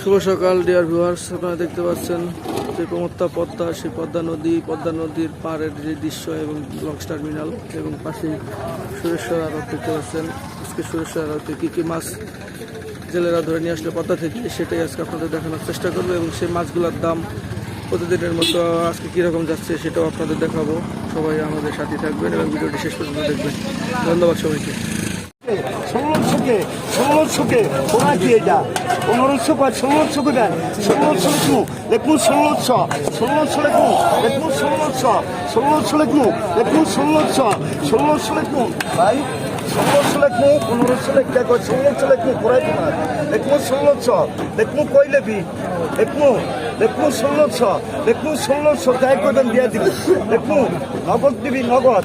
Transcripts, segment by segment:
শুভ সকাল dear viewers আপনারা দেখতে পাচ্ছেন যে প্রমত্তা পদ্মা, সেই পদ্মা নদী, পদ্মা নদীর পাড়ের যে দৃশ্য এবং লঞ্চ টার্মিনাল এবং পাশে সুরেশ্বর আরত দেখতে পাচ্ছেন। আজকে সুরেশ্বর আরতে কী কী মাছ জেলেরা ধরে নিয়ে আসলে পদ্মা থেকে, সেটাই আজকে আপনাদের দেখানোর চেষ্টা করব এবং সেই মাছগুলোর দাম প্রতিদিনের মতো আজকে কীরকম যাচ্ছে সেটাও আপনাদের দেখাবো। সবাই আমাদের সাথে থাকবেন এবং ভিডিওটি শেষ পর্যন্ত দেখবেন। ধন্যবাদ সবাইকে। ষোলোশোকে ষোলোশোকে ওরা কি এটা পনেরোশো পাঁচ ষোলোশোকে দেন ষোলোশো লিখু দেখুন ষোলোশো ষোলোশো লিখুন দেখুন ষোলোশো ষোলোশো লিখুন দেখুন ষোলোশো ষোলোশো লিখুন ভাই, ষোলোশো লিখু পনেরোশো লিখ দেখো, ষোলোশো লিখু ঘোরাই তোমার দেখুন ষোলোশো দেখুন কই লেবি দেখুন দেখুন ষোলোশো দেখুন ষোলোশো, তাই করে দিয়ে দিব। দেখুন নগদ দিবি, নগদ।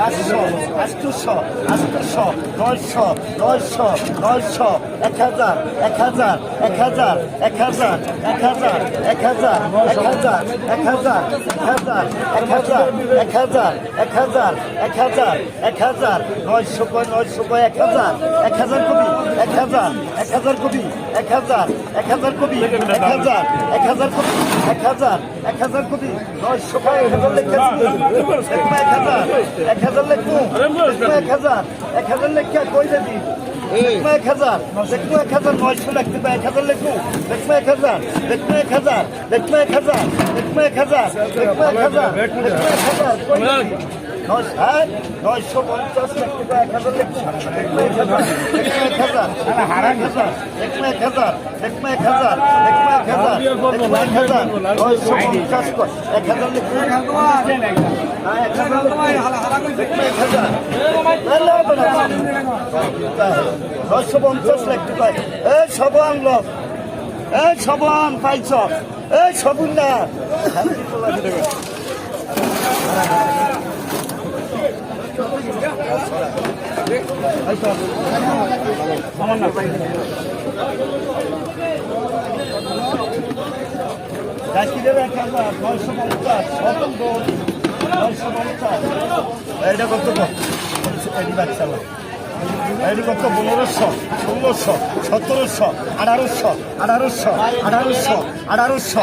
সাতশো আটশোশো আটশোশো নয়শো নয়শো নয়শো এক হাজার এক হাজার এক হাজার এক হাজার এক হাজার এক হাজার এক হাজার এক হাজার এক হাজার এক হাজার এক হাজার এক হাজার এক হাজার নয়শো কয় নয়শো কয় এক হাজার এক হাজার কবি এক হাজার এক হাজার কবি এক হাজার এক হাজার কবি এক হাজার এক হাজার কবি এক হাজার এক হাজার কবি নয়শো এক হাজার লেখা এক হাজার এক হাজার দেখব এক হাজার এক হাজার লেখা কই দেবি দেখব এক হাজার দেখব এক হাজার নয়শো লিখতে পারে এক হাজার লেখবো দেখব এক হাজার দেখব এক হাজার দেখব এক হাজার দেখব এক হাজার দেখব এক হাজার দেখব এক হাজার নয়শো পঞ্চাশ লাখ টাকা এক হাজার এক হাজার এক হাজার এক হাজার এক হাজার এক হাজার নয়শো পঞ্চাশ এক হাজার নয়শো পঞ্চাশ লাখ টাকা এ সব আনলো এ সব আন পাইছ এই সবুন না এটা কত এটি বাচ্চা এটি কত পনেরোশো ষোলোশো সতেরোশো আঠারোশো আঠারোশো আঠারোশো আঠারোশো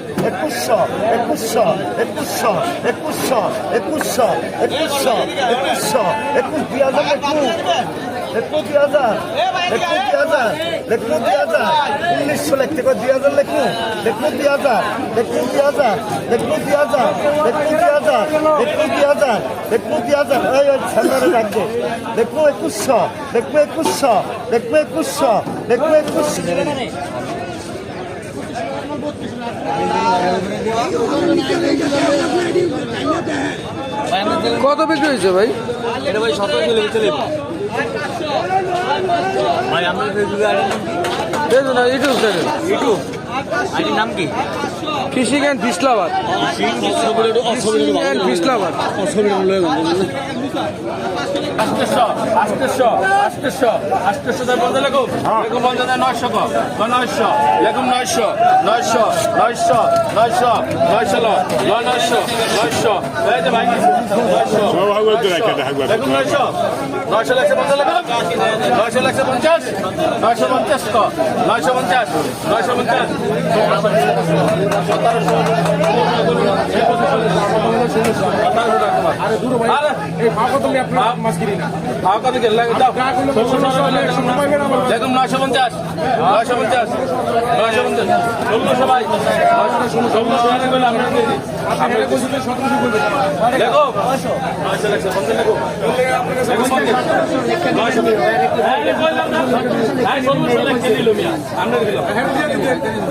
একুশশো একুশশো একুশশো একুশশো একুশশো একুশশো একুশশো একুশ দুই হাজার একুশ একুশ দুই হাজার একুশ দুই হাজার একুশ দুই হাজার উনিশশো লিখতে কয় দুই হাজার লেখু একুশ দুই হাজার একুশ দুই হাজার একুশ দুই হাজার একুশ দুই হাজার একুশ দুই হাজার একুশ দুই হাজার এই ওই ছেলেরা রাখবে দেখব একুশশো দেখব একুশশো দেখব একুশশো দেখব একুশশো কত বিক্রি হয়েছে ভাই? এটা ভাই সতেরো কিলো চলে ভাই আপনার ফেসবুকে আইডি নাম কি ফেসবুক আইডি নাম কি? ফিশিং ফিসলাবাদ ফিশিং নয়শো পঞ্চাশ নয়শো পঞ্চাশ নয়শো পঞ্চাশ নয়শো পঞ্চাশ দেখুন নয়শো পঞ্চাশ নয়শো পঞ্চাশ নয়শো পঞ্চাশ সবাই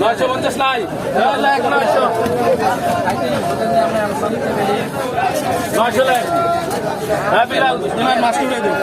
নয়শো পঞ্চাশ নাই নয়শো নয়শো লাখ। হ্যাঁ বিড়াল। মাছ তুলে দিন